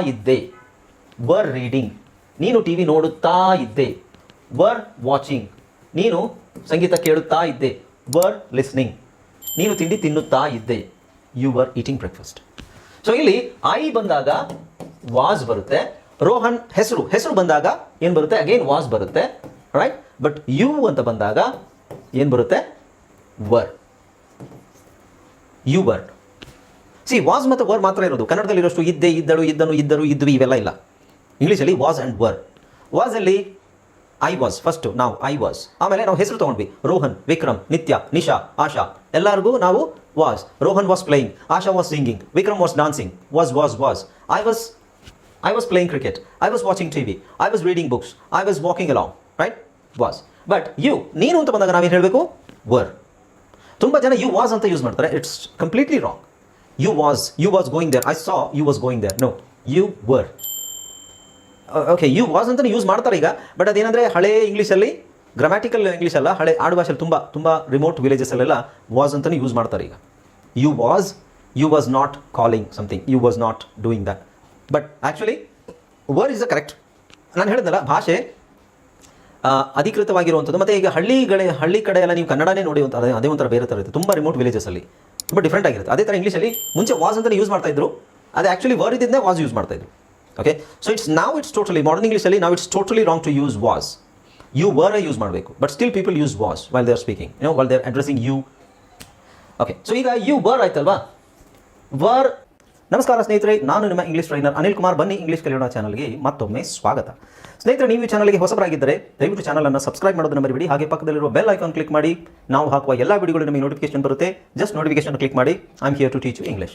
ಇದ್ದೆ. Were reading. ನೀನು T V ನೋಡುತ್ತಾ ಇದ್ದೆ. Were watching. ನೀನು ಸಂಗೀತ ಕೇಳುತ್ತಾ ಇದ್ದೆ. Were listening. ನೀನು ತಿಂಡಿ ತಿನ್ನುತ್ತಾ ಇದ್ದೆ. You were eating breakfast. So ಇಲ್ಲಿ ಐ ಬಂದಾಗ ವಾಸ್ ಬರುತ್ತೆ. ರೋಹನ್ ಹೆಸರು. ಹೆಸರು ಬಂದಾಗ ಏನು ಬರುತ್ತೆ? ಅಗೇನ್ ವಾಸ್ ಬರುತ್ತೆ. ರೈಟ್ ಬಟ್ ಯು ಅಂತ ಬಂದಾಗ ಏನು ಬರುತ್ತೆ? Were. You word see was ಮತ್ತು ವರ್ ಮಾತ್ರ ಇರೋದು. ಕನ್ನಡದಲ್ಲಿ ಇರೋಷ್ಟು ಇದ್ದೆ, ಇದ್ದಳು, ಇದ್ದನು, ಇದ್ದರು, ಇದ್ವಿ, ಇವೆಲ್ಲ ಇಲ್ಲ. ಇಂಗ್ಲೀಷಲ್ಲಿ ವಾಸ್ ಆ್ಯಂಡ್ ವರ್ ವಾಸ್ ಅಲ್ಲಿ ಐ ವಾಸ್ ಫಸ್ಟು ನಾವು ಐ ವಾಸ್ ಆಮೇಲೆ ನಾವು ಹೆಸರು ತೊಗೊಂಡ್ವಿ. ರೋಹನ್, ವಿಕ್ರಮ್, ನಿತ್ಯ, ನಿಶಾ, ಆಶಾ. ಎಲ್ಲರಿಗೂ ನಾವು was Rohan was playing Asha was singing Vikram was dancing was was was I was I was playing cricket I was watching T V I was reading books I was walking along right was but you ನೀನು ಅಂತ ಬಂದಾಗ ನಾವೇನು ಹೇಳಬೇಕು? Were ತುಂಬ ಜನ you was ಅಂತ use ಮಾಡ್ತಾರೆ. It's completely wrong you was you was going there I saw you was going there. No you were okay you was ಅಂತಲೇ ಯೂಸ್ ಮಾಡ್ತಾರೆ ಈಗ ಬಟ್ ಅದೇನಂದರೆ ಹಳೆ ಇಂಗ್ಲೀಷಲ್ಲಿ ಗ್ರಾಮ್ಯಾಟಿಕಲ್ ಇಂಗ್ಲೀಷ್ ಅಲ್ಲ, ಹಳೆ ಆಡು ಭಾಷೆಯಲ್ಲಿ ತುಂಬ ತುಂಬ ರಿಮೋಟ್ ವಿಲೇಜಸ್ಸಲ್ಲೆಲ್ಲ ವಾಸ್ ಅಂತಲೇ ಯೂಸ್ ಮಾಡ್ತಾರೆ ಈಗ. You was you was not calling something you was not doing that but actually were is a correct ನಾನು ಹೇಳಿದ್ನಲ್ಲ, ಭಾಷೆ ಅಧಿಕೃತವಾಗಿರುವಂಥದ್ದು ಮತ್ತು ಈಗ ಹಳ್ಳಿಗಳೇ, ಹಳ್ಳಿ ಕಡೆ ಎಲ್ಲ ನೀವು ಕನ್ನಡನೇ ನೋಡಿ ಅದೇ ಅದೇ ಒಂಥರ ಬೇರೆ ಥರ ಇರುತ್ತೆ. ತುಂಬ ರಿಮೋಟ್ ವಿಲೇಜಸಲ್ಲಿ ತುಂಬ ಡಿಫ್ರೆಂಟ್ ಆಗಿರುತ್ತೆ. ಅದೇ ಥರ ಇಂಗ್ಲೀಷಲ್ಲಿ ಮುಂಚೆ ವಾಸ್ ಅಂತಲೇ ಯೂಸ್ ಮಾಡ್ತಾ ಇದ್ರು. ಅದು ಆ್ಯಕ್ಚುಲಿ ವರ್ಡ್ ಇದ್ದಿದ್ದೇ ವಾಸ್ ಯೂಸ್ ಮಾಡ್ತಾ ಇದ್ರು. ಓಕೆ ಸೊ ಇಟ್ಸ್ ನಾವು ಇಟ್ಸ್ ಟೋಟಲಿ ಮಾಡರ್ನ್ ಇಂಗ್ಲೀಷಲ್ಲಿ ನಾವು it's totally wrong to use was you were use ಮಾಡಬೇಕು but still people use was while they are speaking you know while they are addressing you okay so ಈಗ you were ಆಯ್ತಲ್ವಾ? Were ನಮಸ್ಕಾರ ಸ್ನೇಹಿತರೆ, ನಾನು ನಿಮ್ಮ English trainer Anil Kumar. ಬನ್ನಿ English ಕಲಿಯೋಣ ಚಾನಲ್ಗೆ ಮತ್ತೊಮ್ಮೆ ಸ್ವಾಗತ. ಸ್ನೇಹಿತರೆ, ನೀವು ಈ ಚಾನಲ್ಗೆ ಹೊಸಬರಾಗಿದ್ದರೆ ದಯವಿಟ್ಟು ಚಾನಲನ್ನು ಸಬ್ಸ್ಕ್ರೈಬ್ ಮಾಡೋದನ್ನು ಮರಿಬೇಡಿ. ಹಾಗೆ ಪಕ್ಕದಲ್ಲಿರುವ ಬೆಲ್ ಐಕಾನ್ ಕ್ಲಿಕ್ ಮಾಡಿ. ನಾವು ಹಾಕುವ ಎಲ್ಲ ವಿಡಿಯೋಗಳು ನಿಮಗೆ ನೋಟಿಫಿಕೇಶನ್ ಬರುತ್ತೆ. ಜಸ್ಟ್ ನೋಟಿಫಿಕೇಶನ್ ಕ್ಲಿಕ್ ಮಾಡಿ. I am here to teach English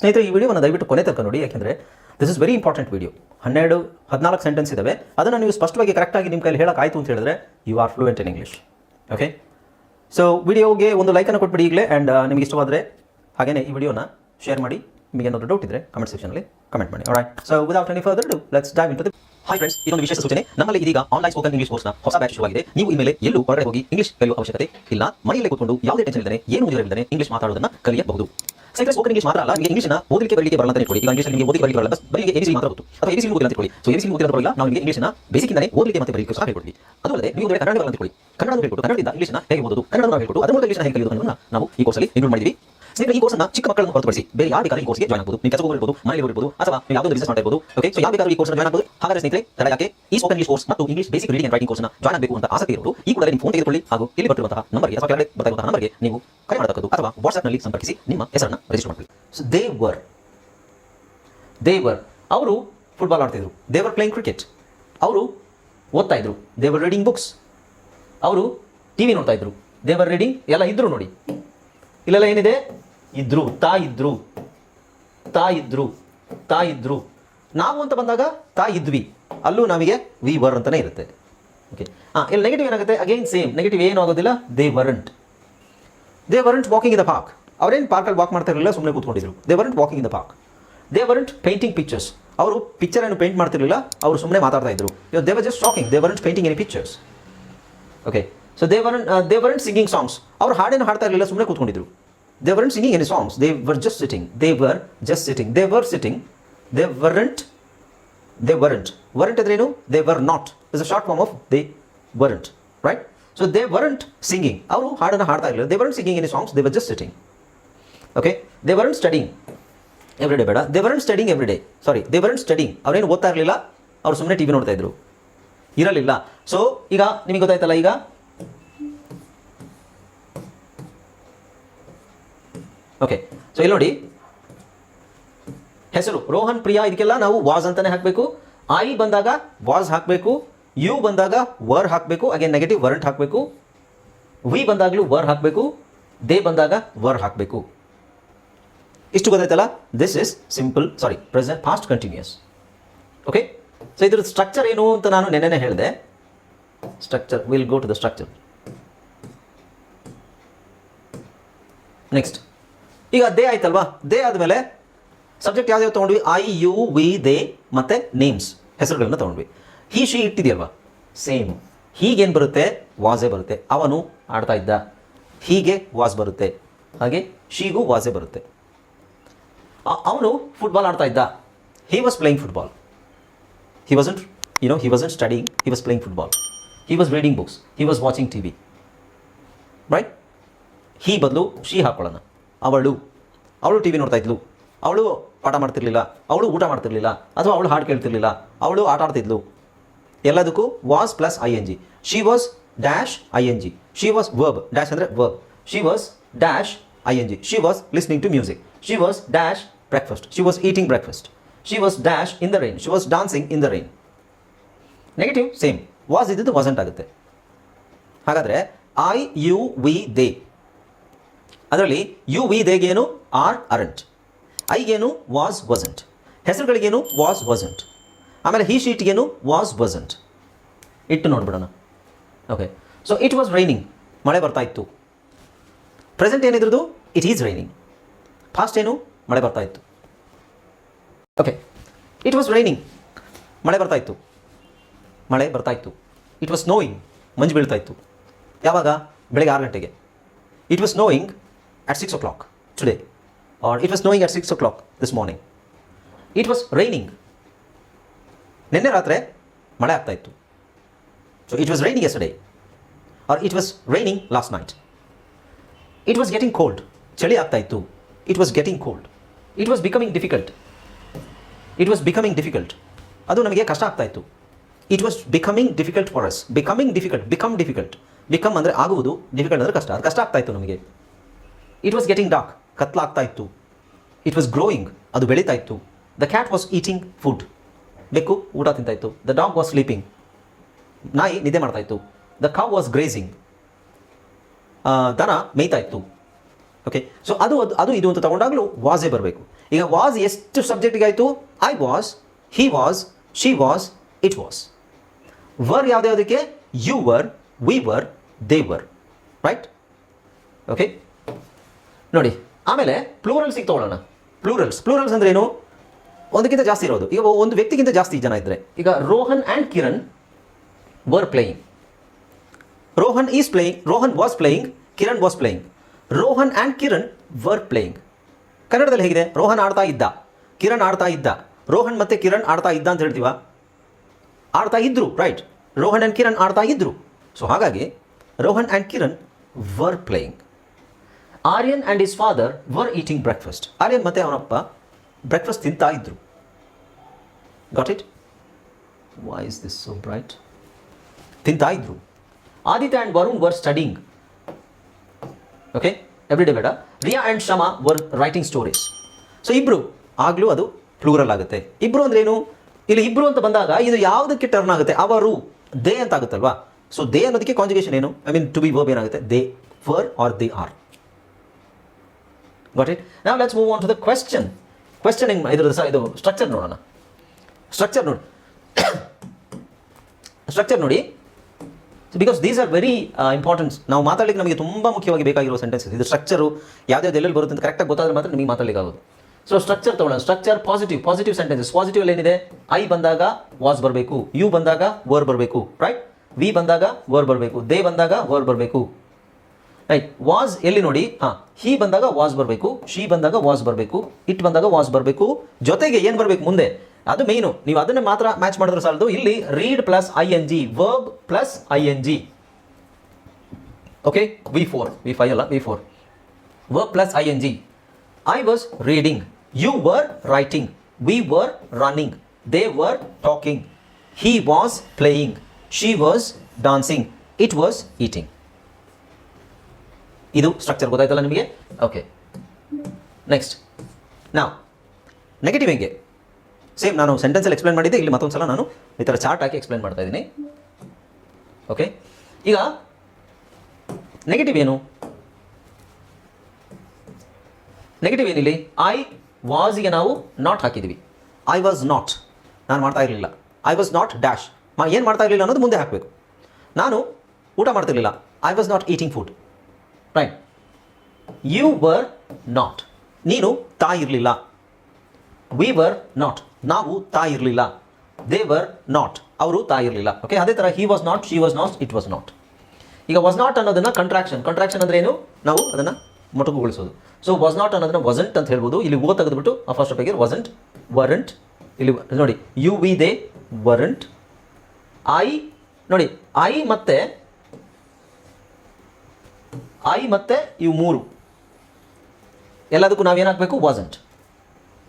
ಸ್ನೇಹಿತರೆ, ಈ ವಿಡಿಯೋವನ್ನು ದಯವಿಟ್ಟು ಕೊನೆ ತನಕ ನೋಡಿ. ಯಾಕೆಂದರೆ this is very important video ಹನ್ನೆರಡು, ಹದಿನಾಲ್ಕು ಸೆಂಟೆನ್ಸ್ ಇದಾವೆ. ಅದನ್ನು ನೀವು ಸ್ಪಷ್ಟವಾಗಿ ಕರೆಕ್ಟಾಗಿ ನಿಮ್ಮ ಕೈಲಿ ಹೇಳೋಕ್ಕಾಯ್ತು ಅಂತ ಹೇಳಿದ್ರೆ you are fluent in English okay so ವಿಡಿಯೋಗೆ ಒಂದು ಲೈಕನ್ನು ಕೊಟ್ಬಿಡಿ ಈಗಲೇ. ಆ್ಯಂಡ್ ನಿಮಗೆ ಇಷ್ಟವಾದರೆ ಹಾಗೆಯೇ ಈ ವಿಡಿಯೋನ ಶೇರ್ ಮಾಡಿ. ನಿಮಗೆ ಏನಾದರೂ ಡೌಟ್ ಇದ್ದರೆ ಕಮೆಂಟ್ ಸೆಕ್ಷನಲ್ಲಿ ಕಮೆಂಟ್ ಮಾಡಿ. Right so without any further do let's dive into the hi friends ಇದೊಂದು ವಿಶೇಷ ಸೂಚನೆ. ನಮ್ಮಲ್ಲಿ ಇದೀಗ ಆನ್ಲೈನ್ ಸ್ಪೋಕನ್ ಇಂಗ್ಲಿಷ್ ಕೋರ್ಸ್ನ ಹೊಸ ಬ್ಯಾಚ್ ಶುರುವಾಗಿದೆ ನೀವು ಇನ್ಮೇಲೆ ಎಲ್ಲೂ ಹೊರಗಡೆ ಹೋಗಿ ಇಂಗ್ಲಿಷ್ ಕಲಿಯುವ ಅವಶ್ಯಕತೆ ಇಲ್ಲ. ಮನೆಯಲ್ಲೇ ಕೂತ್ಕೊಂಡು ಯಾವುದೇ ಟೆನ್ಷನ್ ಇಲ್ಲದೆ ಏನು ಇಲ್ಲದೆ ಇಂಗ್ಲಿಷ್ ಮಾತಾಡೋದನ್ನ ಕಲಿಯಬಹುದು. ಸೈಕ್ಲಸ್ ಸ್ಪೋಕನ್ ಇಂಗ್ಲಿಷ್ ಮಾತ್ರ ಅಲ್ಲ, ನಿಮಗೆ ಇಂಗ್ಲಿಷ್ನ ಓದಲಿಕ್ಕೆ ಬರಲಿಕ್ಕೆ ಬರಲ್ಲ ಅಂತ ಇಟ್ಕೊಳ್ಳಿ ಈಗ ಇಂಗ್ಲಿಷ್ ನಿಮಗೆ ಓದಲಿಕ್ಕೆ ಬರಲಿಕ್ಕೆ ಬರಲ್ಲ ಬರೀ ಎಬಿಸಿ ಮಾತ್ರ ಗೊತ್ತು. ಅಥವಾ ಎಬಿಸಿ ಓದಿಲ್ಲ ಅಂತ ಇಟ್ಕೊಳ್ಳಿ ಸೊ ಎಬಿಸಿ ಓದಿಲ್ಲ ಬರಲ್ಲ ನಾವು ನಿಮಗೆ ಇಂಗ್ಲಿಷ್ನ ಬೇಸಿಕ್ಕಿಂದಲೇ ಓದಲಿಕ್ಕೆ ಮತ್ತೆ ಬರಲಿಕ್ಕೆ ಸಹ ಹೇಳ್ಕೊಡ್ತೀವಿ. ಅದು ಅಲ್ಲದೆ ನೀವು ಕನ್ನಡ ಬರಲ್ಲ ಅಂತ ಇಟ್ಕೊಳ್ಳಿ ಕನ್ನಡ ಹೇಳ್ಕೊಟ್ಟು ಕನ್ನಡದಿಂದ ಇಂಗ್ಲಿಷ್ನ ಹೇಗೆ ಓದೋದು? ಕನ್ನಡ ಹೇಳ್ಕೊಟ್ಟು ಅದರ ಮೂಲಕ ಇಂಗ್ಲಿಷ್ನ ಹೇಗೆ ಕಲಿಯೋದು ನಾವು ಈ ಕೋರ್ಸಲ್ಲಿ ಇನ್ಕ್ಲೂಡ್ ಮಾಡಿದ್ದೀವಿ ಸ್ನೇಹಿತರೆ ಈ ಕೋರ್ಸ್ನ ಚಿಕ್ಕ ಮಕ್ಕಳನ್ನು ಹೊರತುಪಡಿಸಿ ಬೇರೆ ಯಾರು ಬೇಕಾದ್ರೂ ಈ ಕೋರ್ಸ್ಗೆ ಜಾಯ್ನ್ ಆಗಬಹುದು ನೀವು ಕೆಲಸ ಹೋಗಿರ್ಬೋದು ಮನೆಯಲ್ಲಿ ಇರ್ಬೋದು ಅಥವಾ ನೀವು ಯಾವುದೋ ಬಿಸಿನೆಸ್ ಮಾಡ್ತಾ ಇರ್ಬೋದು. ಓಕೆ ಸೊ ಯಾವ ಬೇಕಾದ್ರೂ ಈ ಕೋರ್ಸ್ ಜಾಯ್ನ್ ಆಗಬಹುದು ಹಾಗಾದ್ರೆ ಸ್ನೇಹಿತರೆ ತಡ ಯಾಕೆ ಈ ಸ್ಪೋಕನ್ ಇಂಗ್ಲಿಷ್ ಕೋರ್ಸ್ ಮತ್ತು English basic reading and writing ಕೋರ್ಸ್ನ ಜಾಯ್ನ್ ಆಗಬೇಕು ಅಂತ ಆಸಕ್ತಿ ಇರುವುದು ಈ ಕೂಡ ನಿಮ್ಮ ಫೋನ್ ತೆಗೆದುಕೊಳ್ಳಿ ಹಾಗೂ ಇಲ್ಲಿ ಬರ್ತಿರುವಂತಹ ನಂಬರ್ಗೆ ಅಥವಾ ಕೆಳಗಡೆ ಬರ್ತಾ ಇರುವಂತಹ ನಂಬರ್ಗೆ ನೀವು ಕರೆ ಮಾಡತಕ್ಕದ್ದು ಅಥವಾ ವಾಟ್ಸ್ಆಪ್ನಲ್ಲಿ ಸಂಪರ್ಕಿಸಿ ನಿಮ್ಮ ಹೆಸರನ್ನ ರಿಜಿಸ್ಟರ್ ಮಾಡ್ಕೊಳ್ಳಿ. ಸೊ ದೇ ವರ್ ದೇವರ್ ಅವರು ಫುಟ್ಬಾಲ್ ಆಡ್ತಿದ್ರು. ದೇವರ್ ಪ್ಲೇಯಿಂಗ್ ಕ್ರಿಕೆಟ್ ಅವರು ಓದ್ತಾ ಇದ್ರು. ದೇವರ್ ರೀಡಿಂಗ್ ಬುಕ್ಸ್ ಅವರು ಟಿ ವಿ ನೋಡ್ತಾ ಇದ್ರು. ದೇವರ್ ರೀಡಿಂಗ್ ಎಲ್ಲ ಇದ್ರು ನೋಡಿ. ಇಲ್ಲೆಲ್ಲ ಏನಿದೆ? ಇದ್ರು, ತಾ ಇದ್ರು ತಾ ಇದ್ರು ತಾ ಇದ್ರು. ನಾವು ಅಂತ ಬಂದಾಗ ತಾ ಇದ್ವಿ. ಅಲ್ಲೂ ನಮಗೆ ವಿ ವರ್ ಅಂತಲೇ ಇರುತ್ತೆ. ಓಕೆ ಹಾಂ ಇಲ್ಲಿ ನೆಗೆಟಿವ್ ಏನಾಗುತ್ತೆ? ಅಗೇನ್ ಸೇಮ್ ನೆಗೆಟಿವ್ ಏನು ಆಗೋದಿಲ್ಲ? They weren't they weren't walking in the park ಅವ್ರೇನು ಪಾರ್ಕಲ್ಲಿ ವಾಕ್ ಮಾಡ್ತಾ ಇರಲಿಲ್ಲ ಸುಮ್ಮನೆ ಕೂತ್ಕೊಂಡಿದ್ರು. They weren't walking in the park they weren't painting pictures ಅವರು ಪಿಕ್ಚರ್ ಏನು ಪೇಂಟ್ ಮಾಡ್ತಿರಲಿಲ್ಲ, ಅವರು ಸುಮ್ಮನೆ ಮಾತಾಡ್ತಾ ಇದ್ರು. They were just talking they weren't painting any pictures okay so they weren't they weren't singing songs ಅವ್ರು ಹಾಡೇನು ಹಾಡ್ತಾ ಇರಲಿಲ್ಲ ಸುಮ್ಮನೆ ಕೂತ್ಕೊಂಡಿದ್ರು. They weren't singing any songs they were just sitting they were just sitting they were sitting they weren't they weren't weren't ಅಂದ್ರೇನು they were not is a short form of they weren't right so they weren't singing ಅವರು ಹಾಡನ್ನು ಹಾಡ್ತಾ ಇರಲಿಲ್ಲ. They weren't singing any songs they were just sitting okay they weren't studying every day ಬೇಡ. They weren't studying every day sorry they weren't studying ಅವ್ರೇನು ಓದ್ತಾ ಇರಲಿಲ್ಲ? ಅವ್ರು ಸುಮ್ಮನೆ ಟಿ ವಿ ನೋಡ್ತಾ ಇದ್ರು. ಇರಲಿಲ್ಲ. ಸೊ ಈಗ ನಿಮಗೆ ಗೊತ್ತಾಯ್ತಲ್ಲ ಈಗ? ಓಕೆ ಸೊ ಇಲ್ಲಿ ನೋಡಿ. ಹೆಸರು, ರೋಹನ್ ಪ್ರಿಯಾ, ಇದಕ್ಕೆಲ್ಲ ನಾವು ವಾಸ್ ಅಂತಾನೆ ಹಾಕಬೇಕು. ಐ ಬಂದಾಗ ವಾಸ್ ಹಾಕಬೇಕು. ಯು ಬಂದಾಗ ವರ್ ಹಾಕಬೇಕು. ಹಾಗೆ ನೆಗೆಟಿವ್ ವರ್ಂಟ್ ಹಾಕಬೇಕು. ವಿ ಬಂದಾಗಲೂ ವರ್ ಹಾಕಬೇಕು. ದೇ ಬಂದಾಗ ವರ್ ಹಾಕಬೇಕು. ಇಷ್ಟು ಗೊತ್ತಾಯ್ತಲ್ಲ? This is simple sorry present past continuous okay so ಇದ್ರ ಸ್ಟ್ರಕ್ಚರ್ ಏನು ಅಂತ ನಾನು ನೆನ್ನೆನೇ ಹೇಳಿದೆ. Structure will go to the structure next ಈಗ ದೇ ಆಯ್ತಲ್ವಾ? ದೇ ಆದಮೇಲೆ ಸಬ್ಜೆಕ್ಟ್ ಯಾವ್ದು ತೊಗೊಂಡ್ವಿ? ಐ ಯು ವಿ ದೇ ಮತ್ತೆ ನೇಮ್ಸ್ ಹೆಸರುಗಳನ್ನು ತೊಗೊಂಡ್ವಿ. ಹೀ ಶಿ ಇಟ್ಟಿದೆಯಲ್ವಾ? ಸೇಮ್ ಹೀಗೇನು ಬರುತ್ತೆ? ವಾಸೆ ಬರುತ್ತೆ. ಅವನು ಆಡ್ತಾ ಇದ್ದ. ಹೀಗೆ ವಾಸ್ ಬರುತ್ತೆ. ಹಾಗೆ ಶೀಗೂ ವಾಸೆ ಬರುತ್ತೆ. ಅವನು ಫುಟ್ಬಾಲ್ ಆಡ್ತಾ ಇದ್ದ. He was playing football he wasn't no he wasn't studying he was playing football he was reading books he was watching T V right he ಬದಲು ಶಿ ಹಾಕೊಳ್ಳೋಣ. ಅವಳು ಅವಳು ಟಿ ವಿ ನೋಡ್ತಾ ಇದ್ಲು. ಅವಳು ಪಾಠ ಮಾಡ್ತಿರ್ಲಿಲ್ಲ, ಅವಳು ಊಟ ಮಾಡ್ತಿರ್ಲಿಲ್ಲ, ಅಥವಾ ಅವಳು ಹಾಡು ಕೇಳ್ತಿರ್ಲಿಲ್ಲ, ಅವಳು ಆಟ ಆಡ್ತಿದ್ಲು. ಎಲ್ಲದಕ್ಕೂ was plus I N G she was dash I N G she was verb dash ಅಂದರೆ verb she was dash I N G she was listening to music she was dash breakfast she was eating breakfast she was dash in the rain she was dancing in the rain negative same was ಇದ್ದದ್ದು wasn't ಆಗುತ್ತೆ. ಹಾಗಾದರೆ I you we they ಅದರಲ್ಲಿ you, we ದೇಗೇನು are, aren't. ಐಗೇನು was, wasn't. ಹೆಸರುಗಳಿಗೇನು was, wasn't. ಆಮೇಲೆ he ಶೀಟ್ಗೇನು was, wasn't. ಇಟ್ಟು ನೋಡ್ಬಿಡೋಣ. Okay so it was raining ಮಳೆ ಬರ್ತಾ ಇತ್ತು. ಪ್ರೆಸೆಂಟ್ ಏನಿದ್ರದ್ದು ಇಟ್ ಈಸ್ ರೈನಿಂಗ್ ಫಾಸ್ಟ್ ಏನು? ಮಳೆ ಬರ್ತಾ ಇತ್ತು. ಓಕೆ ಇಟ್ ವಾಸ್ ರೈನಿಂಗ್ ಮಳೆ ಬರ್ತಾ ಇತ್ತು. ಮಳೆ ಬರ್ತಾ ಇತ್ತು. ಇಟ್ ವಾಸ್ ಸ್ನೋಯಿಂಗ್ ಮಂಜು ಬೀಳ್ತಾ ಇತ್ತು. ಯಾವಾಗ? ಬೆಳಗ್ಗೆ ಆರು ಗಂಟೆಗೆ. It was snowing at six o'clock today it was snowing at at six o'clock this morning it was raining ನಿನ್ನೆ ರಾತ್ರಿ ಮಳೆ ಆಗ್ತಾ ಇತ್ತು. So it was raining yesterday or it was raining last night it was getting cold ಚಳಿ ಆಗ್ತಾ ಇತ್ತು. It was getting cold it was becoming difficult it was becoming difficult ಅದು ನಮಗೆ ಕಷ್ಟ ಆಗ್ತಾ ಇತ್ತು. It was becoming difficult for us becoming difficult become difficult become ಅಂದರೆ ಆಗುವುದು ಡಿಫಿಕಲ್ಟ್ ಅಂದರೆ ಕಷ್ಟ. ಅದು ಕಷ್ಟ ಆಗ್ತಾ ಇತ್ತು ನಮಗೆ. ಇಟ್ ವಾಸ್ ಗೆಟಿಂಗ್ ಡಾಕ್ ಕತ್ಲಾಗ್ತಾ ಇತ್ತು. ಇಟ್ ವಾಸ್ ಗ್ರೋಯಿಂಗ್ ಅದು ಬೆಳೀತಾ ಇತ್ತು. The cat was eating food ಬೆಕ್ಕು ಊಟ ತಿಂತಾ ಇತ್ತು. ದ ಡಾಗ್ ವಾಸ್ ಸ್ಲೀಪಿಂಗ್ ನಾಯಿ ನಿದ್ದೆ ಮಾಡ್ತಾ ಇತ್ತು. ದ ಕಾವ್ ವಾಸ್ ಗ್ರೇಸಿಂಗ್ ದನ ಮೇಯ್ತಾ ಇತ್ತು. ಓಕೆ ಸೊ ಅದು ಅದು ಅದು ಇದು ಅಂತ ತಗೊಂಡಾಗಲೂ ವಾಸೇ ಬರಬೇಕು. ಈಗ ವಾಸ್ ಎಷ್ಟು ಸಬ್ಜೆಕ್ಟಿಗೆ ಆಯಿತು I was he was she was it was were ಯಾವುದ್ಯಾವುದಕ್ಕೆ you were we were they were right okay ನೋಡಿ, ಆಮೇಲೆ ಪ್ಲೂರಲ್ಸಿಗೆ ತಗೊಳ್ಳೋಣ. ಪ್ಲೂರಲ್ಸ್ ಪ್ಲೂರಲ್ಸ್ ಅಂದ್ರೆ ಏನು? ಒಂದಕ್ಕಿಂತ ಜಾಸ್ತಿ ಇರೋದು. ಈಗ ಒಂದು ವ್ಯಕ್ತಿಗಿಂತ ಜಾಸ್ತಿ ಜನ ಇದ್ದರೆ ಈಗ Rohan and Kiran were playing Rohan is playing Rohan was playing Kiran was playing Rohan and Kiran were playing ಕನ್ನಡದಲ್ಲಿ ಹೇಗಿದೆ? ರೋಹನ್ ಆಡ್ತಾ ಇದ್ದ. ಕಿರಣ್ ಆಡ್ತಾ ಇದ್ದ. ರೋಹನ್ ಮತ್ತೆ ಕಿರಣ್ ಆಡ್ತಾ ಇದ್ದ ಅಂತ ಹೇಳ್ತೀವ? ಆಡ್ತಾ ಇದ್ರು ರೈಟ್ ರೋಹನ್ ಆ್ಯಂಡ್ ಕಿರಣ್ ಆಡ್ತಾ ಇದ್ರು. ಸೊ ಹಾಗಾಗಿ Rohan and Kiran were playing Aryan and his father were eating breakfast Aryan ಮತ್ತೆ ಅವನಪ್ಪ ಬ್ರೇಕ್ಫಾಸ್ಟ್ ತಿಂತಾ ಇದ್ರು. Got it why is this so bright ತಿಂತಾ ಇದ್ರು. Aditya and Varun were studying okay every day ಬೇಡ. Riya and Shama were writing stories so ಇಬ್ಬರು ಆಗಲೂ ಅದು ಪ್ಲೂರಲ್ ಆಗುತ್ತೆ. ಇಬ್ಬರು ಅಂದ್ರೆ ಏನು? ಇಲ್ಲಿ ಇಬ್ಬರು ಅಂತ ಬಂದಾಗ ಇದು ಯಾವುದಕ್ಕೆ ಟರ್ನ್ ಆಗುತ್ತೆ? ಅವರು ದೇ ಅಂತ ಆಗುತ್ತಲ್ವಾ? ಸೊ ದೇ ಅನ್ನೋದಕ್ಕೆ ಕಾಂಜುಗೇಷನ್ ಏನು? I mean to be verb ಏನಾಗುತ್ತೆ? They. Were are they are got it ನಾವು let's move on to the question question ಹೆಂಗ್ ಸಹ ಇದು ಸ್ಟ್ರಕ್ಚರ್ ನೋಡೋಣ ಸ್ಟ್ರಕ್ಚರ್ ನೋಡಿ ಸ್ಟ್ರಕ್ಚರ್ ನೋಡಿ because these are very importants ನಾವು ಮಾತಾಡಲಿಕ್ಕೆ ನಮಗೆ ತುಂಬ ಮುಖ್ಯವಾಗಿ ಬೇಕಾಗಿರೋ ಸೆಂಟೆನ್ಸಸ್ ಇದು ಸ್ಟ್ರಕ್ಚರು ಯಾವ್ದಾವ್ದು ಎಲ್ಲೆಲ್ಲಿ ಬರುತ್ತೆ ಅಂತ ಕರೆಕ್ಟಾಗಿ ಗೊತ್ತಾದ್ರೆ ಮಾತ್ರ ನಿಮಗೆ ಮಾತಾಡಲಿಕ್ಕೆ ಆಗೋದು ಸೊ ಸ್ಟ್ರಕ್ಚರ್ ತಗೊಳ್ಳೋಣ. Structure positive positive sentences positive ಏನಿದೆ ಐ ಬಂದಾಗ ವಾಸ್ ಬರಬೇಕು. ಯು ಬಂದಾಗ ವರ್ ಬರಬೇಕು. ರೈಟ್ ವಿ ಬಂದಾಗ ವರ್ ಬರಬೇಕು. ದೇ ಬಂದಾಗ ವರ್ ಬರಬೇಕು. ರೈಟ್ ವಾಸ್ ಎಲ್ಲಿ ನೋಡಿ? ಹಾಂ. ಹಿ ಬಂದಾಗ ವಾಸ್ ಬರಬೇಕು ಶಿ ಬಂದಾಗ ವಾಸ್ ಬರಬೇಕು ಇಟ್ ಬಂದಾಗ ವಾಸ್ ಬರಬೇಕು. ಜೊತೆಗೆ ಏನು ಬರಬೇಕು ಮುಂದೆ? ಅದು ಮೇನು ನೀವು ಅದನ್ನೇ ಮಾತ್ರ ಮ್ಯಾಚ್ ಮಾಡಿದ್ರೆ ಸಾಲದು. ಇಲ್ಲಿ read plus I N G verb plus I N G okay V four V five ಅಲ್ಲ? V four verb plus I N G I was reading you were writing we were running they were talking he was playing she was dancing it was eating ಇದು structure ಗೊತ್ತಾಯ್ತಲ್ಲ ನಿಮಗೆ? Okay next ನಾವು negative ಹೆಂಗೆ? Same ನಾನು ಸೆಂಟೆನ್ಸಲ್ಲಿ explain ಮಾಡಿದ್ದೆ, ಇಲ್ಲಿ ಮತ್ತೊಂದು ಸಲ ನಾನು ಈ ಥರ ಚಾರ್ಟ್ ಹಾಕಿ ಎಕ್ಸ್ಪ್ಲೇನ್ ಮಾಡ್ತಾ ಇದ್ದೀನಿ. ಓಕೆ ಈಗ ನೆಗೆಟಿವ್ ಏನು? ನೆಗೆಟಿವ್ ಏನಿಲ್ಲಿ? ಐ ವಾಸಿಗೆ ನಾವು ನಾಟ್ ಹಾಕಿದ್ವಿ. ಐ ವಾಸ್ ನಾಟ್ ನಾನು ಮಾಡ್ತಾ ಇರಲಿಲ್ಲ. ಐ ವಾಸ್ ನಾಟ್ ಡ್ಯಾಶ್ ಏನು ಮಾಡ್ತಾ ಇರಲಿಲ್ಲ ಅನ್ನೋದು ಮುಂದೆ ಹಾಕಬೇಕು. ನಾನು ಊಟ ಮಾಡ್ತಿರ್ಲಿಲ್ಲ. I was not eating food right you were not ನೀನು ತಾಯಿರಲಿಲ್ಲ. ವಿ ವರ್ ನಾಟ್ ನಾವು ತಾಯಿರಲಿಲ್ಲ. ದೇ ವರ್ ನಾಟ್ ಅವರು ತಾಯಿರಲಿಲ್ಲ. ಓಕೆ ಅದೇ ಥರ he was not she was not it was not ಈಗ ವಾಸ್ ನಾಟ್ ಅನ್ನೋದನ್ನ ಕಂಟ್ರಾಕ್ಷನ್ ಕಂಟ್ರಾಕ್ಷನ್ ಅಂದ್ರೆ ಏನು? ನಾವು ಅದನ್ನು ಮೊಟಕುಗೊಳಿಸೋದು. ಸೊ ವಾಸ್ ನಾಟ್ ಅನ್ನೋದನ್ನ ವಸಂಟ್ ಅಂತ ಹೇಳ್ಬೋದು. ಇಲ್ಲಿ ಓ ತೆಗೆದುಬಿಟ್ಟು ಫಸ್ಟ್ ಆಫ್ ವಸಂಟ್ ವರಂಟ್ ಇಲ್ಲಿ ನೋಡಿ you we they weren't I ನೋಡಿ ಐ ಮತ್ತೆ ಐ ಮತ್ತೆ ಇವು ಮೂರು. ಎಲ್ಲದಕ್ಕೂ ನಾವೇನಾಗಬೇಕು? Wasn't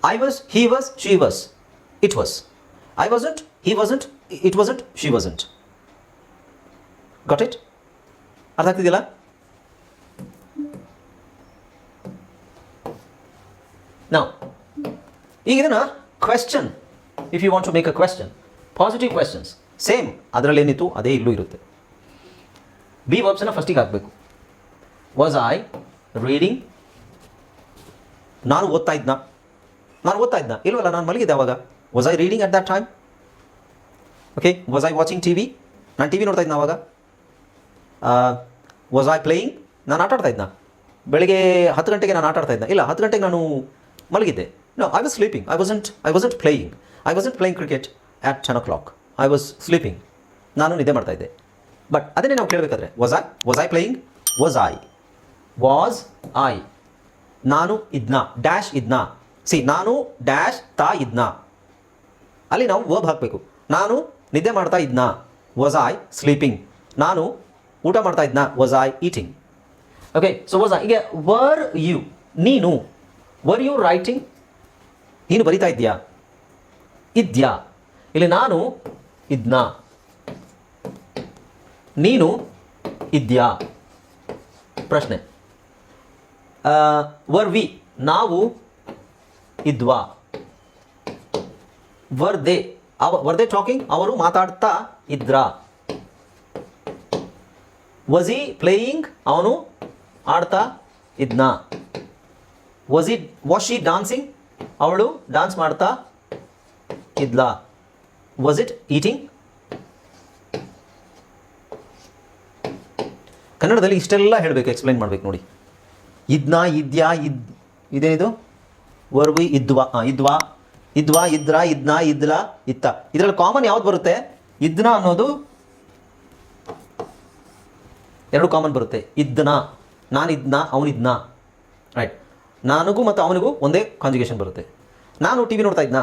I was he was she was it was I wasn't he wasn't it wasn't she wasn't got it ಅರ್ಥ ಆಗ್ತಿದೆಯಲ್ಲ? ನಾವು ಈಗ ಇದನ್ನು question if you want to make a question positive questions same ಅದರಲ್ಲಿ ಏನಿತ್ತು? ಅದೇ ಇಲ್ಲೂ ಇರುತ್ತೆ. ಬಿ ವರ್ಬ್ಸನ್ನು ಫಸ್ಟಿಗೆ ಹಾಕಬೇಕು. ವಾಸ್ ಐ ರೀಡಿಂಗ್ ನಾನು ಓದ್ತಾ ಇದ್ನ? ನಾನು ಓದ್ತಾ ಇದ್ನ? ಇಲ್ವಲ್ಲ, ನಾನು ಮಲಗಿದ್ದೆ ಅವಾಗ. Was I reading at that time okay was I watching T V ನಾನು ಟಿ ವಿ ನೋಡ್ತಾ ಇದ್ನ ಅವಾಗ? ವಾಸ್ ಐ ಪ್ಲೇಯಿಂಗ್ ನಾನು ಆಟ ಆಡ್ತಾ ಇದ್ನ? ಬೆಳಿಗ್ಗೆ ಹತ್ತು ಗಂಟೆಗೆ ನಾನು ಆಟ ಆಡ್ತಾ ಇಲ್ಲ, ಹತ್ತು ಗಂಟೆಗೆ ನಾನು ಮಲಗಿದ್ದೆ. No I was sleeping I wasn't I wasn't playing I wasn't playing cricket at ten o'clock I was sleeping ನಾನು ನಿದ್ದೆ ಮಾಡ್ತಾ ಇದ್ದೆ. ಬಟ್ ಅದನ್ನೇ ನಾವು ಕೇಳಬೇಕಾದ್ರೆ was I was I playing was I was I ನಾನು ಇದ್ನ ಡ್ಯಾಶ್ ಇದ್ನ. ಸಿ ನಾನು ಡ್ಯಾಶ್ ತಾ ಇದ್ನ. ಅಲ್ಲಿ ನಾವು ವರ್ಬ್ ಹಾಕಬೇಕು. ನಾನು ನಿದ್ದೆ ಮಾಡ್ತಾ ಇದ್ನ. ವಾಸ್ ಐ ಸ್ಲೀಪಿಂಗ್ ನಾನು ಊಟ ಮಾಡ್ತಾ ಇದ್ನ. Was I eating okay so was I ಈಗ ವರ್ ಯು ನೀನು ವರ್ ಯು ರೈಟಿಂಗ್ ನೀನು ಬರಿತಾ ಇದೆಯಾ ಇದ್ಯಾ? ಇಲ್ಲಿ ನಾನು ಇದ್ನ. ನೀನು ಇದ್ಯಾ? ಪ್ರಶ್ನೆ. ವರ್ ವಿ ನಾವು ಇದ್ವಾ? ವರ್ ದೇ ಅವ ವರ್ ದೇ ಟಾಕಿಂಗ್ ಅವರು ಮಾತಾಡ್ತಾ ಇದ್ರ? ಈ ಪ್ಲೇಯಿಂಗ್ ಅವನು ಆಡ್ತಾ ಇದ್ನ? ವಾಸ್ ಇ ಡಾನ್ಸಿಂಗ್ ಅವಳು ಡಾನ್ಸ್ ಮಾಡ್ತಾ ಇದ್ಲ? ವಾಸ್ ಇಟ್ ಈಟಿಂಗ್ ಕನ್ನಡದಲ್ಲಿ ಇಷ್ಟೆಲ್ಲ ಹೇಳಬೇಕು ಎಕ್ಸ್ಪ್ಲೈನ್ ಮಾಡ್ಬೇಕು ನೋಡಿ. ಇದ್ನ ಇದ್ಯಾ ಇದ್, ಇದೇನಿದು? ವರ್ವಿ ಇದ್ವಾ ಇದ್ವಾ. ಇದ್ವಾ, ಇದ್ರ, ಇದ್ನ, ಇದ್ಲ, ಇತ್ತ. ಇದರಲ್ಲಿ ಕಾಮನ್ ಯಾವ್ದು ಬರುತ್ತೆ? ಇದ್ನ ಅನ್ನೋದು ಎರಡು ಕಾಮನ್ ಬರುತ್ತೆ. ಇದ್ನ. ನಾನು ಇದ್ನ ಅವನಿದ್ನ ರೈಟ್ ನನಗೂ ಮತ್ತು ಅವನಿಗೂ ಒಂದೇ ಕಾಂಜುಗೇಷನ್ ಬರುತ್ತೆ. ನಾನು ಟಿ ವಿ ನೋಡ್ತಾ ಇದ್ನಾ?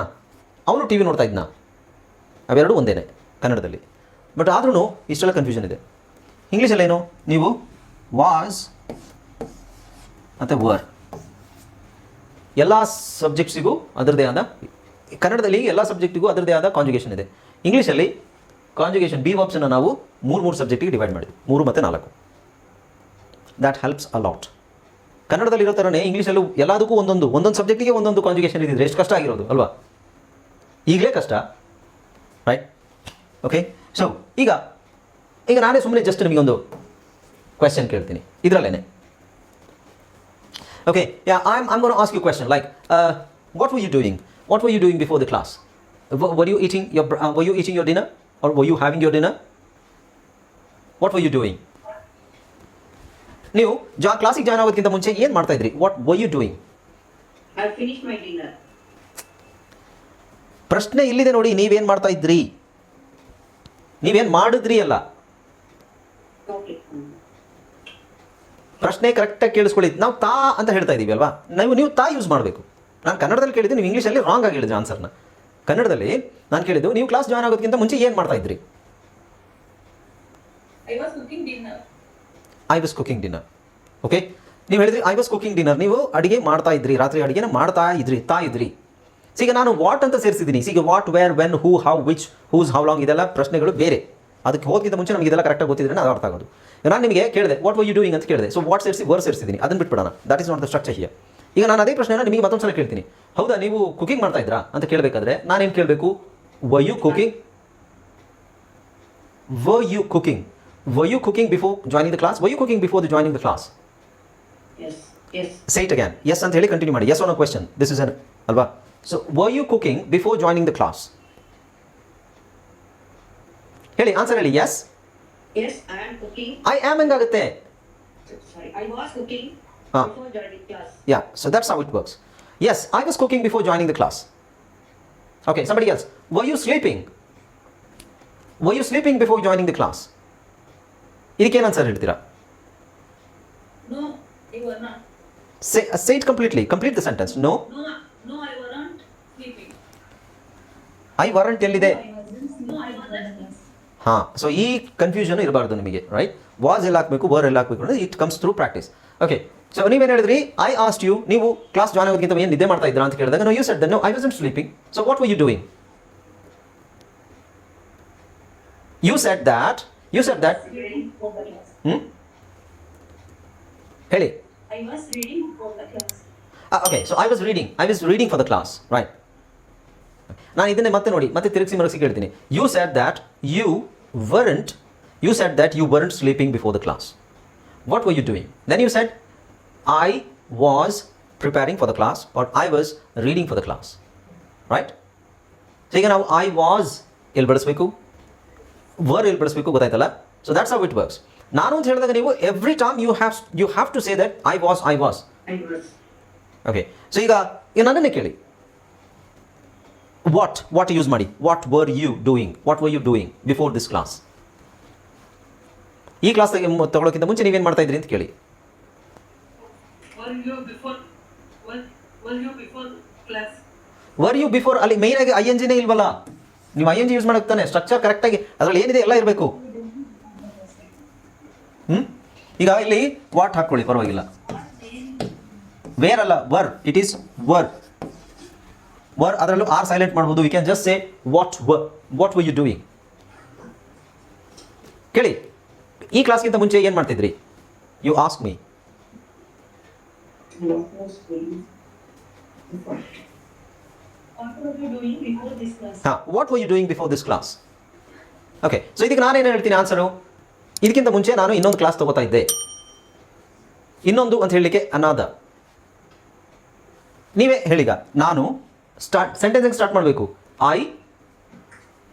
ಅವನು ಟಿ ವಿ ನೋಡ್ತಾ ಇದ್ನಾ? ಅವೆರಡು ಒಂದೇನೆ ಕನ್ನಡದಲ್ಲಿ. ಬಟ್ ಆದ್ರೂ ಇಷ್ಟೆಲ್ಲ ಕನ್ಫ್ಯೂಷನ್ ಇದೆ. ಇಂಗ್ಲೀಷಲ್ಲೇನು ನೀವು ವಾಸ್ ಮತ್ತು ವರ್ ಎಲ್ಲ ಸಬ್ಜೆಕ್ಟ್ಸಿಗೂ ಅದರದೇ ಆದ, ಕನ್ನಡದಲ್ಲಿ ಎಲ್ಲ ಸಬ್ಜೆಕ್ಟಿಗೂ ಅದರದೇ ಆದ ಕಾಂಜುಗೇಷನ್ ಇದೆ. ಇಂಗ್ಲೀಷಲ್ಲಿ ಕಾಂಜುಗೇಷನ್ ಬಿ ವರ್ಬ್ಸನ್ನು ನಾವು ಮೂರು ಮೂರು ಸಬ್ಜೆಕ್ಟಿಗೆ ಡಿವೈಡ್ ಮಾಡಿದ್ವಿ. ಮೂರು ಮತ್ತು ನಾಲ್ಕು. ದ್ಯಾಟ್ ಹೆಲ್ಪ್ಸ್ ಅಲಾಟ್ ಕನ್ನಡದಲ್ಲಿ ಇರೋ ಥರನೇ ಇಂಗ್ಲೀಷಲ್ಲೂ ಎಲ್ಲದಕ್ಕೂ ಒಂದೊಂದು ಒಂದೊಂದು ಸಬ್ಜೆಕ್ಟಿಗೆ ಒಂದೊಂದು ಕಾಂಜುಗೇಷನ್ ಇದ್ದಿದ್ರೆ ಎಷ್ಟು ಕಷ್ಟ ಆಗಿರೋದು, ಅಲ್ವಾ? ಈಗಲೇ ಕಷ್ಟ ರೈಟ್ ಓಕೆ ಸೊ ಈಗ ಈಗ ನಾನೇ ಸುಮ್ಮನೆ ಜಸ್ಟ್ ನಿಮಗೊಂದು ಕ್ವೆಶನ್ ಕೇಳ್ತೀನಿ. ಇದರಲ್ಲೇನೆ. Okay yeah I am gonna ask you question like what were you doing what were you doing before the class you eating eating uh, were you eating your dinner or were you having your dinner what were you doing? ನೀವು ಜಾ ಕ್ಲಾಸಿಗೆ join ಆಗೋದಕ್ಕಿಂತ ಮುಂಚೆ ಏನು ಮಾಡ್ತಾ ಇದ್ರಿ? What were you doing dinner. ಪ್ರಶ್ನೆ ಇಲ್ಲಿದೆ ನೋಡಿ ನೀವೇನು ಮಾಡ್ತಾ ಇದ್ರಿ? ನೀವೇನು ಮಾಡಿದ್ರಿ ಅಲ್ಲ Okay. Mm. ಪ್ರಶ್ನೆ ಕರೆಕ್ಟಾಗಿ ಕೇಳಿಸ್ಕೊಳ್ಳಿ. ನಾವು ತಾ ಅಂತ ಹೇಳ್ತಾ ಇದ್ದೀವಿ ಅಲ್ವಾ? ನೀವು ನೀವು ತಾ ಯೂಸ್ ಮಾಡಬೇಕು. ನಾನು ಕನ್ನಡದಲ್ಲಿ ಕೇಳಿದ್ದು ನೀವು ಇಂಗ್ಲೀಷಲ್ಲಿ ರಾಂಗ್ ಆಗಿ ಹೇಳಿದ್ರಿ ಆನ್ಸರ್ನ ಕನ್ನಡದಲ್ಲಿ ನಾನು ಕೇಳಿದ್ದು ನೀವು ಕ್ಲಾಸ್ ಜಾಯ್ನ್ ಆಗೋದಕ್ಕಿಂತ ಮುಂಚೆ ಏನು ಮಾಡ್ತಾ ಇದ್ರಿ. I was cooking dinner okay ನೀವು ಹೇಳಿದ್ರಿ ಐ ವಾಸ್ ಕುಕಿಂಗ್ ಡಿನ್ನರ್ ನೀವು ಅಡಿಗೆ ಮಾಡ್ತಾ ಇದ್ರಿ ರಾತ್ರಿ ಅಡಿಗೆನ ಮಾಡ್ತಾ ಇದ್ರಿ ತಾ ಇದ್ರಿ. ಈಗ ನಾನು ವಾಟ್ ಅಂತ ಸೇರಿಸಿದ್ದೀನಿ. ಈಗ what where when who how which whose how long ಇದೆಲ್ಲ ಪ್ರಶ್ನೆಗಳು ಬೇರೆ. ಅದಕ್ಕೆ ಹೋಗಿದ್ದ ಮುಂಚೆ ನಮಗೆ ಇದೆಲ್ಲ ಕರೆಕ್ಟಾಗಿ ಗೊತ್ತಿದ್ರೆ ಅದು ಅರ್ಥ ಆಗೋದು. ನಾನು ನಿಮಗೆ ಕೇಳಿದೆ ವಾಟ್ ವರ್ ಯು ಡೂಯಿಂಗ್ ಅಂತ ಕೇಳಿದೆ. ಸೊ ವಾಟ್ ಸೇರಿಸಿ ವರ್ ಸೇರಿಸಿದ್ದೀನಿ ಅದನ್ನು ಬಿಟ್ಬಿಡೋಣ. That is not the structure here ಈಗ ನಾನು ಅದೇ ಪ್ರಶ್ನೆನ ನಿಮಗೆ ಮತ್ತೊಂದು ಸಲ ಕೇಳ್ತೀನಿ. ಹೌದಾ ನೀವು ಕುಕಿಂಗ್ ಮಾಡ್ತಾ ಇದ್ರಾ ಅಂತ ಕೇಳಬೇಕಾದ್ರೆ ನಾನೇನು ಕೇಳಬೇಕು? Were you cooking were you cooking were you cooking before joining the class were you cooking before the joining the class say it again yes ಅಂತ ಹೇಳಿ ಕಂಟಿನ್ಯೂ ಮಾಡಿ. Yes one question this is an ಅಲ್ವಾ? So were you cooking before joining the class ಹೇಳಿ answer ಹೇಳಿ. Yes Yes, I am cooking. I am ಹೆಂಗಾಗುತ್ತೆ Sorry, I was cooking Ah. before joining class. Yeah so that's how it works yes I was cooking before joining the class okay somebody else were you sleeping were you sleeping before joining the class ಇದಕ್ಕೇನು answer ಹೇಳ್ತೀರಾ No, you were not. Say say it completely complete the sentence no No, no, I wasn't sleeping. I weren't ಎಲ್ಲಿದೆ No, I was in class. ಹಾಂ so ಈ confusion ಇರಬಾರ್ದು ನಿಮಗೆ right was ಎಲ್ಲ ಹಾಕಬೇಕು var ಎಲ್ಲ ಹಾಕಬೇಕು ಅಂದರೆ it comes through practice okay so ನೀವೇನು ಹೇಳಿದ್ರಿ? ಐ ಆಸ್ಟ್ ಯು ನೀವು ಕ್ಲಾಸ್ ಜಾಯ್ನ್ ಆಗೋದಕ್ಕಿಂತ ಏನು ನಿದ್ದೆ ಮಾಡ್ತಾ ಇದ್ದೀರಾ ಅಂತ ಕೇಳಿದಾಗ no you said then I wasn't sleeping so what were you doing you said that you said that. ಹ್ಞೂ ಹೇಳಿ. Okay so I was reading I was reading for the class right ನಾನು ಇದನ್ನೇ ಮತ್ತೆ ನೋಡಿ ಮತ್ತೆ ತಿರುಗಿಸಿ ಮರಗಿಸಿ ಕೇಳ್ತೀನಿ. You said that you weren't you said that you weren't sleeping before the class what were you doing then you said I was preparing for the class or I was reading for the class right so ಈಗ ನಾವು I was ಎಲ್ಲಿ ಬಳಸಬೇಕು var ಎಲ್ಲಿ ಬಳಸಬೇಕು ಗೊತ್ತಾಯ್ತಲ್ಲ? So that's how it works ನಾನು ಅಂತ ಹೇಳಿದಾಗ ನೀವು every time you have you have to say that I was I was I was. Okay so ಈಗ ನನ್ನನ್ನೇ ಕೇಳಿ. ವಾಟ್ ವಾಟ್ ಯೂಸ್ ಮಾಡಿ what were you doing what were you doing before this class ಈ class ತಗೊಳ್ಳೋಕ್ಕಿಂತ ಮುಂಚೆ ನೀವೇನು ಮಾಡ್ತಾ ಇದ್ರಿ ಅಂತ ಕೇಳಿ? ವರ್ ಯು ಬಿಫೋರ್ ಅಲ್ಲಿ ಮೇಯ್ನ್ ಆಗಿ ಐ ಎನ್ ಜಿನೇ ಇಲ್ವಲ್ಲ? ನೀವು ಐ ಎನ್ ಜಿ ಯೂಸ್ ಮಾಡಕ್ಕೆ ತಾನೆ ಸ್ಟ್ರಕ್ಚರ್ ಕರೆಕ್ಟಾಗಿ ಅದರಲ್ಲಿ ಏನಿದೆ ಎಲ್ಲ ಇರಬೇಕು. ಹ್ಞೂ ಈಗ ಇಲ್ಲಿ ವಾಟ್ ಹಾಕ್ಕೊಳ್ಳಿ ಪರವಾಗಿಲ್ಲ. ವೇರ್ ಅಲ್ಲ were it is were were ಅದರಲ್ಲೂ ಆರ್ ಸೈಲೆಂಟ್ ಮಾಡ್ಬೋದು. We can just say what what what were you doing ಕೇಳಿ. ಈ ಕ್ಲಾಸ್ಗಿಂತ ಮುಂಚೆ ಏನು ಮಾಡ್ತಿದ್ರಿ? You ask me? ಹಾಂ what were you doing before this class okay so ಇದಕ್ಕೆ ನಾನೇನು ಹೇಳ್ತೀನಿ ಆನ್ಸರು ಇದಕ್ಕಿಂತ ಮುಂಚೆ ನಾನು ಇನ್ನೊಂದು ಕ್ಲಾಸ್ ತಗೋತಾ ಇದ್ದೆ. ಇನ್ನೊಂದು ಅಂತ ಹೇಳಲಿಕ್ಕೆ ಅನಾದ ನೀವೇ ಹೇಳಿಗ ನಾನು ಸ್ಟಾರ್ಟ್ ಸೆಂಟೆನ್ಸಿಗೆ ಸ್ಟಾರ್ಟ್ ಮಾಡಬೇಕು I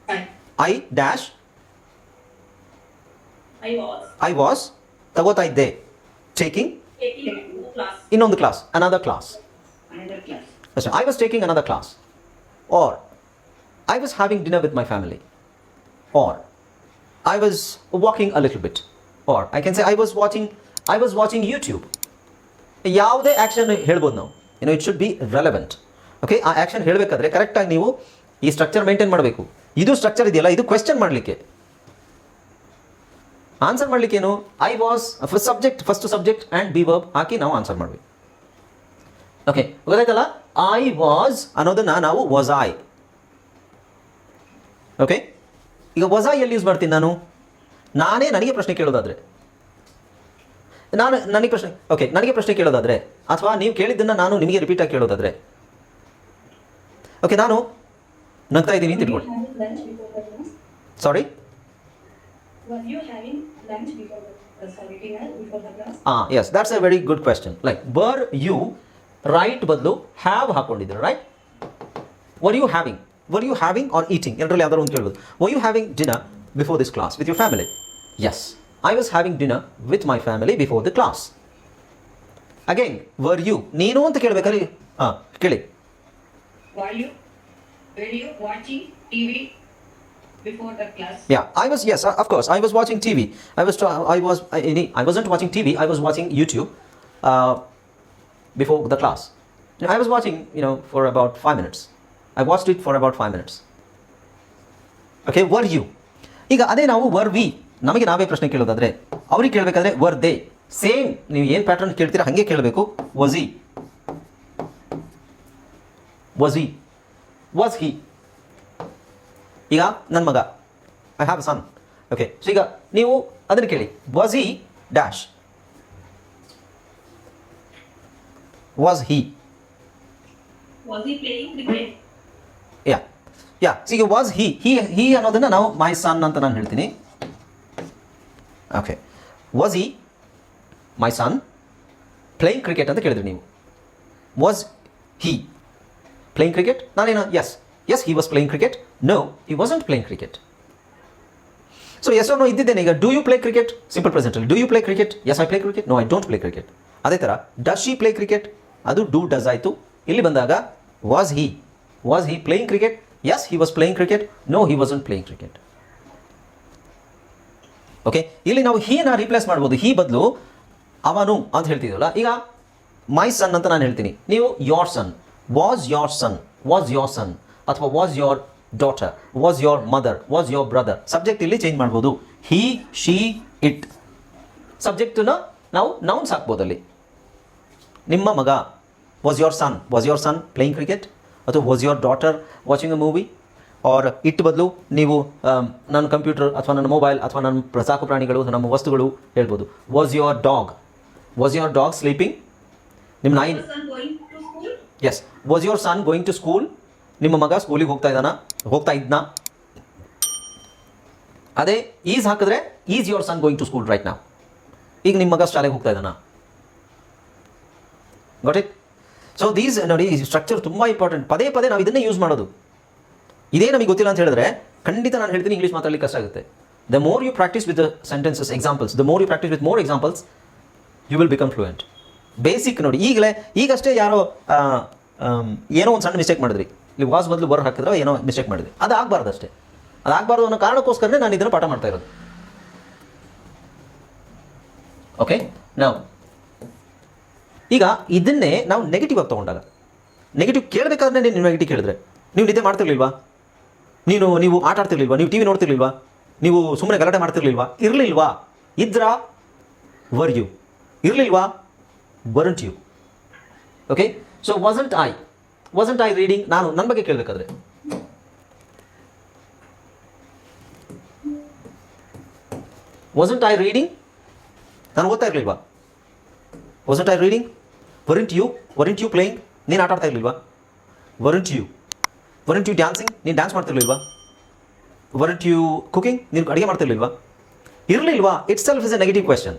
I. I dash I was I was ತಗೋತಾ ಇದ್ದೆ ಟೇಕಿಂಗ್ taking class. ಇನ್ನೊಂದು class another class Another class. Listen, I was taking another class, or I was having dinner with my family, or I was walking a little bit, or I can say I was watching, I was watching YouTube. ಯಾವುದೇ action ಹೇಳ್ಬೋದು ನಾವು ಏನೋ it should be relevant okay ಆ action ಹೇಳಬೇಕಾದ್ರೆ ಕರೆಕ್ಟಾಗಿ ನೀವು ಈ structure maintain ಮಾಡಬೇಕು. ಇದು ಸ್ಟ್ರಕ್ಚರ್ ಇದೆಯಲ್ಲ, ಇದು ಕ್ವೆಶ್ಚನ್ ಮಾಡಲಿಕ್ಕೆ. ಆನ್ಸರ್ ಮಾಡಲಿಕ್ಕೆ ಏನು? I was first subject first subject and be verb ಹಾಕಿ ನಾವು ಆನ್ಸರ್ ಮಾಡಬೇಕು. ಓಕೆ ಗೊತ್ತಾಯ್ತಲ್ಲ? ಐ ವಾಸ್ ಅನ್ನೋದನ್ನ ನಾವು ವಾಸ್ ಐ ಓಕೆ ಈಗ ವಾಸ್ ಐ ಎಲ್ಲಿ ಯೂಸ್ ಮಾಡ್ತೀನಿ ನಾನು? ನಾನೇ ನನಗೆ ಪ್ರಶ್ನೆ ಕೇಳೋದಾದ್ರೆ. ನಾನು, ನನಗೆ ಪ್ರಶ್ನೆ ಓಕೆ ನನಗೆ ಪ್ರಶ್ನೆ ಕೇಳೋದಾದ್ರೆ. ಅಥವಾ ನೀವು ಕೇಳಿದ್ದನ್ನು ನಾನು ನಿಮಗೆ ರಿಪೀಟ್ ಆಗಿ ಕೇಳೋದಾದ್ರೆ. ಓಕೆ ನಾನು ನಗ್ತಾ ಇದ್ದೀನಿ ಅಂತ ಇಟ್ಕೊಳ್ಳಿ? ಸಾರಿ? ಹಾಂ yes that's a very good question like but you right ಬದಲು have ಹಾಕೊಂಡಿದ್ರು right were you having were you having or eating ಎಲ್ಲರಲ್ಲಿ ಯಾವ್ದಾರು ಅಂತ ಕೇಳ್ಬೋದು. Were you having dinner before this class with your family yes I was having dinner with my family before the class again were you ನೀನು ಅಂತ ಕೇಳಬೇಕಾದ್ರೆ ಹಾಂ ಕೇಳಿ. Were you, were you watching TV before the class? Yeah, I was yes, uh, of course. I was watching TV. I was I was I, I wasn't watching TV. I was watching YouTube uh, before the class. I was watching you know for about five minutes. I watched it for about five minutes. Okay, were you? ಈಗ ಅದೇ ನಾವು were we ನಮಗೆ ನಾವೇ ಪ್ರಶ್ನೆ ಕೇಳೋದಾದರೆ ಅವ್ರಿಗೆ ಕೇಳಬೇಕಾದ್ರೆ were they same ನೀವು ಏನು pattern ಕೇಳ್ತೀರಾ ಹಾಗೆ ಕೇಳಬೇಕು ವಜಿ ವಜಿ ವಾಸ್ ಹಿ ಈಗ ನನ್ನ ಮಗ. I have son okay so ಈಗ ನೀವು ಅದನ್ನು ಕೇಳಿ. Was he dash was he Was he playing cricket? Yeah yeah ಈಗ ವಾಸ್ ಹಿ ಹಿ ಹಿ ಅನ್ನೋದನ್ನು ನಾವು ಮೈ ಸನ್ ಅಂತ ನಾನು ಹೇಳ್ತೀನಿ. Okay was he my son playing cricket ಅಂತ ಕೇಳಿದ್ರಿ ನೀವು. ವಾಸ್ ಹಿ ಪ್ಲೇಯಿಂಗ್ ಕ್ರಿಕೆಟ್ ನಾನೇನು yes yes he was playing cricket no he wasn't playing cricket so yes no ಇದ್ದಿದ್ದೇನೆ. ಈಗ do you play cricket simple ಪ್ರೆಸೆಂಟಲ್ಲಿ do you play cricket yes I play cricket no I don't play cricket ಅದೇ ಥರ does she play cricket ಅದು do does ಆಯಿತು. ಇಲ್ಲಿ ಬಂದಾಗ was he was he playing cricket yes he was playing cricket no he wasn't playing cricket okay ಇಲ್ಲಿ ನಾವು ಹೀನ replace ಮಾಡ್ಬೋದು. ಹೀ ಬದಲು ಅವನು ಅಂತ ಹೇಳ್ತಿದ್ದೀವಲ್ಲ ಈಗ ಮೈ ಸನ್ ಅಂತ ನಾನು ಹೇಳ್ತೀನಿ. ನೀವು your son was your son was your son ಅಥವಾ was your daughter was your mother was your brother subject ಇಲ್ಲಿ ಚೇಂಜ್ ಮಾಡ್ಬೋದು. ಹಿ ಶಿ ಇಟ್ ಸಬ್ಜೆಕ್ಟನ್ನ ನಾವು ನೌನ್ಸ್ ಹಾಕ್ಬೋದು ಅಲ್ಲಿ. ನಿಮ್ಮ ಮಗ was your son was your son playing cricket ಅಥವಾ was your daughter watching a movie or it ಬದಲು ನೀವು ನನ್ನ ಕಂಪ್ಯೂಟರ್ ಅಥವಾ ನನ್ನ ಮೊಬೈಲ್ ಅಥವಾ ನನ್ನ ಸಾಕು ಪ್ರಾಣಿಗಳು ನಮ್ಮ ವಸ್ತುಗಳು ಹೇಳ್ಬೋದು. Was your dog was your dog sleeping ನಿಮ್ಮ ನಾಯಿ Your son going to school? Yes was your son going to school ನಿಮ್ಮ ಮಗ ಸ್ಕೂಲಿಗೆ ಹೋಗ್ತಾ ಇದ್ದಾನ? ಹೋಗ್ತಾ ಇದ್ನಾ? ಅದೇ ಈಸ್ ಹಾಕಿದ್ರೆ is your son going to school right ನಾವು ಈಗ ನಿಮ್ಮ ಮಗ ಶಾಲೆಗೆ ಹೋಗ್ತಾ ಇದ್ದಾನ? ಗಾಟ್ ಇಟ್ ಸೊ ದೀಸ್ ನೋಡಿ ಸ್ಟ್ರಕ್ಚರ್ ತುಂಬ ಇಂಪಾರ್ಟೆಂಟ್ ಪದೇ ಪದೇ ನಾವು ಇದನ್ನೇ ಯೂಸ್ ಮಾಡೋದು. ಇದೇ ನಮಗೆ ಗೊತ್ತಿಲ್ಲ ಅಂತ ಹೇಳಿದ್ರೆ, ಖಂಡಿತ ನಾನು ಹೇಳ್ತೀನಿ ಇಂಗ್ಲೀಷ್ ಮಾತಾಡಲಿಕ್ಕೆ ಕಷ್ಟ ಆಗುತ್ತೆ. The more you practice with sentences examples the more you practice with more examples you will become fluent basic ನೋಡಿ. ಈಗಲೇ, ಈಗಷ್ಟೇ ಯಾರೋ ಏನೋ ಒಂದು ಸಣ್ಣ ಮಿಸ್ಟೇಕ್ ಮಾಡಿದ್ರಿ. ಇಲ್ಲಿ ವಾಸ್ ಬದಲು ಬರ್ ಹಾಕಿದ್ರೆ ಏನೋ ಮಿಸ್ಟೇಕ್ ಮಾಡಿದ್ರಿ. ಅದು ಆಗಬಾರ್ದು ಅಷ್ಟೇ ಅದು ಆಗಬಾರ್ದು ಅನ್ನೋ ಕಾರಣಕ್ಕೋಸ್ಕರನೇ ನಾನು ಇದನ್ನು ಪಾಠ ಮಾಡ್ತಾ ಇರೋದು. ಓಕೆ ನಾವು ಈಗ ಇದನ್ನೇ ನಾವು ನೆಗೆಟಿವ್ ಆಗಿ ತೊಗೊಂಡಾಗ ನೆಗೆಟಿವ್ ಕೇಳಬೇಕಾದ್ರೆ ನೀನು ನೆಗೆಟಿವ್ ಕೇಳಿದ್ರೆ. ನೀವು ನಿದ್ದೆ ಮಾಡ್ತಿರ್ಲಿಲ್ವಾ? ನೀನು, ನೀವು ಆಟ ಆಡ್ತಿರ್ಲಿಲ್ವಾ? ನೀವು ಟಿ ವಿ ನೋಡ್ತಿರ್ಲಿಲ್ವಾ? ನೀವು ಸುಮ್ಮನೆ ಗಲಾಟೆ ಮಾಡ್ತಿರ್ಲಿಲ್ವಾ? ಇರಲಿಲ್ವಾ? ಇದ್ರ were you ಇರಲಿಲ್ವಾ? Weren't you. Okay so wasn't I wasn't I reading ನಾನು ನನ್ನ ಬಗ್ಗೆ ಕೇಳಬೇಕಾದ್ರೆ. ವಾಸಂಟ್ ಐ ರೀಡಿಂಗ್ ನಾನು ಓದ್ತಾ ಇರಲಿಲ್ವಾ? Wasn't I reading weren't you weren't you playing ನೀನು ಆಟ ಆಡ್ತಾ ಇರಲಿಲ್ವಾ? Weren't you. Weren't you dancing ನೀನು ಡ್ಯಾನ್ಸ್ ಮಾಡ್ತಿರ್ಲಿಲ್ವಾ ವರಿಂಟ್ ಯು ಕುಕಿಂಗ್ ನೀನು ಅಡುಗೆ ಮಾಡ್ತಿರ್ಲಿಲ್ವಾ ಇರಲಿಲ್ವಾ? Itself is a negative question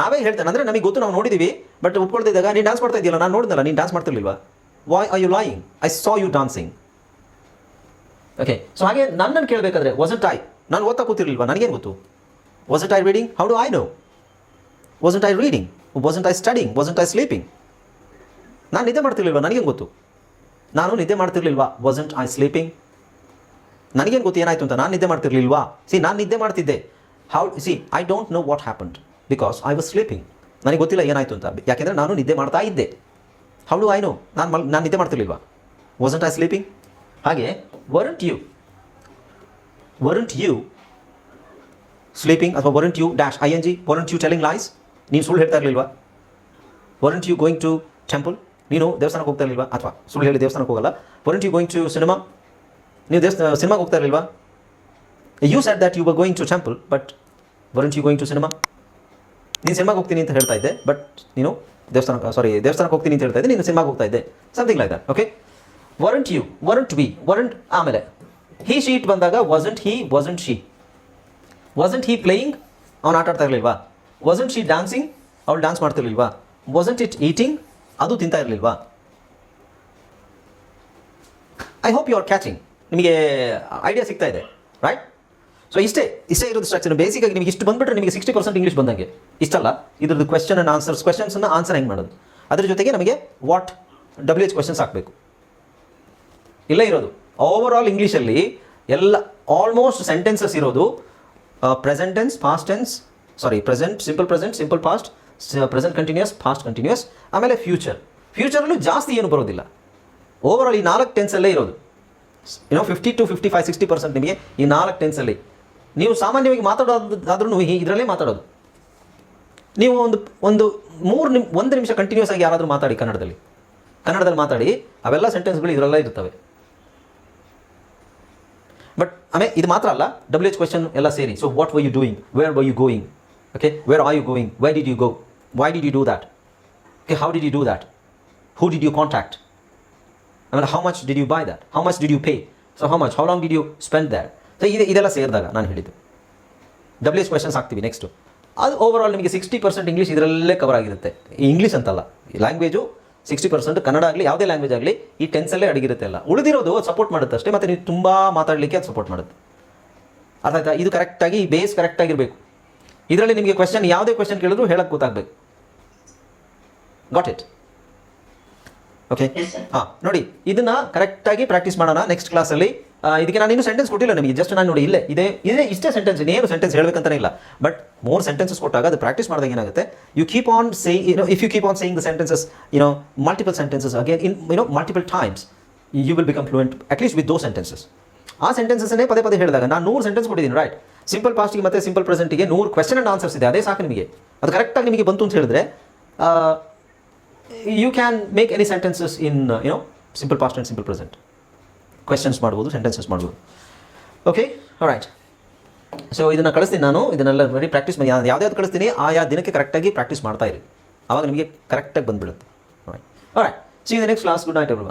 ನಾವೇ ಹೇಳ್ತೇನೆ, ಅಂದರೆ ನಮಗೆ ಗೊತ್ತು, ನಾವು ನೋಡಿದ್ದೀವಿ ಬಟ್ ಒಪ್ಕೊಳ್ತಿದ್ದಾಗ, ನೀನು ಡ್ಯಾನ್ಸ್ ಮಾಡ್ತಾ ಇದೆಯಲ್ಲ ನಾನು ನೋಡಿದ್ನಲ್ಲ, ನೀನು dance ಮಾಡ್ತಿರ್ಲಿಲ್ವಾ? Why are you lying I saw you dancing okay so ಹಾಗೆ ನನ್ನನ್ನು ಕೇಳಬೇಕಾದ್ರೆ ವಾಸಂಟ್ ಐ ನಾನು ಓದ್ತಾ ಕೂತಿರ್ಲಿಲ್ವಾ? ನನಗೇನು ಗೊತ್ತು? Wasn't I reading how do I know wasn't I reading wasn't I studying wasn't I sleeping ನಾನು ನಿದ್ದೆ ಮಾಡ್ತಿರ್ಲಿಲ್ವಾ? ನನಗೇನು ಗೊತ್ತು? ನಾನು ನಿದ್ದೆ ಮಾಡ್ತಿರ್ಲಿಲ್ವಾ? ವಾಸಂಟ್ ಐ ಸ್ಲೀಪಿಂಗ್ ನನಗೇನು ಗೊತ್ತು ಏನಾಯಿತು ಅಂತ? ನಾನು ನಿದ್ದೆ ಮಾಡ್ತಿರ್ಲಿಲ್ವಾ? ಸಿ ನಾನು ನಿದ್ದೆ ಮಾಡ್ತಿದ್ದೆ. How see I don't know what happened because I was sleeping ನನಗೆ ಗೊತ್ತಿಲ್ಲ ಏನಾಯಿತು ಅಂತ. ಯಾಕೆಂದರೆ ನಾನು ನಿದ್ದೆ ಮಾಡ್ತಾ ಇದ್ದೆ. ಹೌ ಡು ಐ ನೋ ನಾನು ಮಲ್ ನಾನು ನಿದ್ದೆ ಮಾಡ್ತಿರ್ಲಿಲ್ವಾ? ವಾಸಂಟ್ ಐ ಸ್ಲೀಪಿಂಗ್ ಹಾಗೆ weren't you weren't you sleeping ಅಥವಾ weren't you dash I N G weren't you telling lies ನೀನು ಸುಳ್ಳು ಹೇಳ್ತಾ ಇರಲಿಲ್ವಾ? Weren't you going to temple ನೀನು ದೇವಸ್ಥಾನಕ್ಕೆ ಹೋಗ್ತಾ ಇರಲಿಲ್ವಾ? ಅಥವಾ ಸುಳ್ಳು ಹೇಳಿ ದೇವಸ್ಥಾನಕ್ಕೆ ಹೋಗಲ್ಲ. Weren't you going to cinema ನೀವು ದೇವಸ್ಥಾನ ಸಿನಿಮಾಗೆ ಹೋಗ್ತಾ ಇರಲಿಲ್ವಾ? You said that you were going to temple but weren't you going to cinema ನೀನು ಸಿನಿಮಾಗೆ ಹೋಗ್ತೀನಿ ಅಂತ ಹೇಳ್ತಾ ಇದ್ದೆ ಬಟ್ ನೀನು ದೇವಸ್ಥಾನ ಸಾರಿ ದೇವಸ್ಥಾನಕ್ಕೆ ಹೋಗ್ತೀನಿ ಅಂತ ಹೇಳ್ತಾ ಇದ್ದೆ, ನೀನು ಸಿನಿಮಾಗೆ ಹೋಗ್ತಾ ಇದ್ದೆ something like that okay weren't you weren't be weren't ಆಮೇಲೆ ಹಿ ಶೀಟ್ ಬಂದಾಗ wasn't he wasn't she wasn't he playing ಅವ್ನು ಆಟ ಆಡ್ತಾ ಇರಲಿಲ್ವಾ? ವಾಸಂಟ್ ಶಿ ಡ್ಯಾನ್ಸಿಂಗ್ ಅವಳು ಡ್ಯಾನ್ಸ್ ಮಾಡ್ತಿರ್ಲಿಲ್ವಾ? ವಾಸಂಟ್ ಇಟ್ ಈಟಿಂಗ್ ಅದು ತಿಂತಾ ಇರಲಿಲ್ವಾ? I hope you are catching ನಿಮಗೆ ಐಡಿಯಾ ಸಿಗ್ತಾ ಇದೆ ರೈಟ್ ಸೊ ಇಷ್ಟೇ ಇಷ್ಟೇ ಇರೋದು ಸ್ಟ್ರಕ್ಚರ್ ಬೇಸಿಕಾಗಿ ನಿಮಗೆ ಇಷ್ಟು ಬಂದ್ಬಿಟ್ರೆ ನಿಮಗೆ ಸಿಕ್ಸ್ಟಿ ಪರ್ಸೆಂಟ್ ಇಂಗ್ಲೀಷ್ ಬಂದಂಗೆ. ಇಷ್ಟಲ್ಲ, ಇದ್ರದ್ದು ಕ್ವೆಶನ್ ಆ್ಯಂಡ್ ಆನ್ಸರ್ಸ್ ಕ್ವೆಶನ್ಸನ್ನು ಆನ್ಸರ್ ಹೆಂಗೆ ಮಾಡೋದು? ಅದ್ರ ಜೊತೆಗೆ ನಮಗೆ ವಾಟ್ ಡಬ್ಲ್ಯೂ ಎಚ್ ಕ್ವೆಶನ್ಸ್ ಹಾಕಬೇಕು. ಇಲ್ಲ ಇರೋದು. ಓವರ್ ಆಲ್ ಇಂಗ್ಲೀಷಲ್ಲಿ ಎಲ್ಲ ಆಲ್ಮೋಸ್ಟ್ ಸೆಂಟೆನ್ಸಸ್ ಇರೋದು present tense past tense sorry present simple present simple past present continuous past continuous ಆಮೇಲೆ ಫ್ಯೂಚರ್ ಫ್ಯೂಚರಲ್ಲೂ ಜಾಸ್ತಿ ಏನು ಬರೋದಿಲ್ಲ. ಓವರ್ ಆಲ್ ಈ ನಾಲ್ಕು ಟೆನ್ಸಲ್ಲೇ ಇರೋದು. ಏನೋ fifty to fifty five sixty percent ನಿಮಗೆ ಈ ನಾಲ್ಕು ಟೆನ್ಸಲ್ಲಿ ನೀವು ಸಾಮಾನ್ಯವಾಗಿ ಮಾತಾಡೋದಾದ್ರೂ ಇದರಲ್ಲೇ ಮಾತಾಡೋದು. ನೀವು ಒಂದು ಒಂದು ಮೂರು ನಿಮ್, ಒಂದು ನಿಮಿಷ ಕಂಟಿನ್ಯೂಸ್ ಆಗಿ ಯಾರಾದರೂ ಮಾತಾಡಿ ಕನ್ನಡದಲ್ಲಿ. ಕನ್ನಡದಲ್ಲಿ ಮಾತಾಡಿ, ಅವೆಲ್ಲ ಸೆಂಟೆನ್ಸ್ಗಳು ಇದರಲ್ಲೇ ಇರ್ತವೆ. ಬಟ್ ಆಮೇಲೆ ಇದು ಮಾತ್ರ ಅಲ್ಲ ಡಬ್ಲ್ಯೂ ಎಚ್ ಕ್ವೆಶನ್ ಎಲ್ಲ ಸೇರಿ. So what why you doing where why you going okay where are you going why did you go why did you do that okay how did you do that who did you contact ಆಮೇಲೆ how much did you buy that how much did you pay so how much how long did you spend that so ಇದು ಇದೆಲ್ಲ ಸೇರಿದಾಗ ನಾನು ಹೇಳಿದ್ದು. W S questions ಹಾಕ್ತೀವಿ next ಅದು over all ನಿಮಗೆ sixty percent English ಇದರಲ್ಲೇ ಕವರ್ ಆಗಿರುತ್ತೆ. ಈ ಇಂಗ್ಲೀಷ್ ಅಂತಲ್ಲ ಲ್ಯಾಂಗ್ವೇಜು ಸಿಕ್ಸ್ಟಿ ಪರ್ಸೆಂಟ್ ಕನ್ನಡ ಆಗಲಿ ಯಾವುದೇ ಲ್ಯಾಂಗ್ವೇಜ್ ಆಗಲಿ ಈ ಟೆನ್ಸಲ್ಲೇ ಅಡಗಿರುತ್ತೆ ಅಲ್ಲ ಉಳಿದಿರೋದು ಸಪೋರ್ಟ್ ಮಾಡುತ್ತೆ ಅಷ್ಟೇ ಮತ್ತು ನೀವು ತುಂಬ ಮಾತಾಡಲಿಕ್ಕೆ ಅದು ಸಪೋರ್ಟ್ ಮಾಡುತ್ತೆ. ಅರ್ಥ ಆಯ್ತಾ? ಇದು ಕರೆಕ್ಟಾಗಿ ಬೇಸ್ ಕರೆಕ್ಟಾಗಿರಬೇಕು ಇದರಲ್ಲಿ ನಿಮಗೆ ಕ್ವೆಶನ್ ಯಾವುದೇ ಕ್ವೆಶನ್ ಕೇಳಿದ್ರು ಹೇಳಕ್ಕೆ ಗೊತ್ತಾಗಬೇಕು. ಗಾಟ್ ಇಟ್ ಓಕೆ ಹಾಂ ನೋಡಿ ಇದನ್ನು ಕರೆಕ್ಟಾಗಿ ಪ್ರಾಕ್ಟೀಸ್ ಮಾಡೋಣ ನೆಕ್ಸ್ಟ್ ಕ್ಲಾಸಲ್ಲಿ ಇದಕ್ಕೆ ನಾನು ಇನ್ನೂ ಸೆಂಟೆನ್ಸ್ ಕೊಟ್ಟಿಲ್ಲ ನಿಮಗೆ. ಜಸ್ಟ್ ನಾನು ನೋಡಿ ಇಲ್ಲೇ. ಇದೇ ಇದೇ ಇಷ್ಟೇ ಸೆಂಟೆನ್ಸ್ ಇನ್ನೇನು ಸೆಂಟೆನ್ಸ್ ಹೇಳಬೇಕಂತಾನೆ ಇಲ್ಲ. ಬಟ್ ಮೋರ್ ಸೆಂಟೆನ್ಸಸ್ ಕೊಟ್ಟಾಗ ಅದು ಪ್ರಾಕ್ಟೀಸ್ ಮಾಡಿದಾಗ ಏನಾಗುತ್ತೆ? You keep on say no if you keep on saying the sentences you know multiple sentences again in you know multiple times you will become fluent at least with those sentences ಆ ಸೆಂಟೆನ್ಸಸ್ನೇ ಪದೇ ಪದೇ ಹೇಳಿದಾಗ, ನಾನು ನೂರು sentence ಕೊಟ್ಟಿದ್ದೀನಿ right simple ಪಾಸ್ಟಿಗೆ ಮತ್ತೆ simple ಪ್ರೆಸೆಂಟಿಗೆ ನೂರು ಕ್ವೆಶನ್ ಆ್ಯಂಡ್ ಆನ್ಸರ್ಸ್ ಇದೆ, ಅದೇ ಸಾಕು ನಿಮಗೆ. ಅದು ಕರೆಕ್ಟಾಗಿ ನಿಮಗೆ ಬಂತು ಅಂತ ಹೇಳಿದ್ರೆ you can make any sentences in you know simple past and simple present questions ಮಾಡ್ಬೋದು ಸೆಂಟೆನ್ಸಸ್ ಮಾಡ್ಬೋದು. ಓಕೆ ರೈಟ್ ಸೊ ಇದನ್ನು ಕಳಿಸ್ತೀನಿ ನಾನು. ಇದನ್ನೆಲ್ಲ ಬರೀ ಪ್ರಾಕ್ಟೀಸ್ ಮಾಡಿ. ಯಾವ್ದು ಕಳಿಸ್ತೀನಿ? ಆಯಾ ದಿನಕ್ಕೆ ಕರೆಕ್ಟಾಗಿ ಪ್ರಾಕ್ಟೀಸ್ ಮಾಡ್ತಾ ಇರಿ. ಆವಾಗ ನಿಮಗೆ ಕರೆಕ್ಟಾಗಿ ಬಂದುಬಿಡುತ್ತೆ. Right right see the next class good night every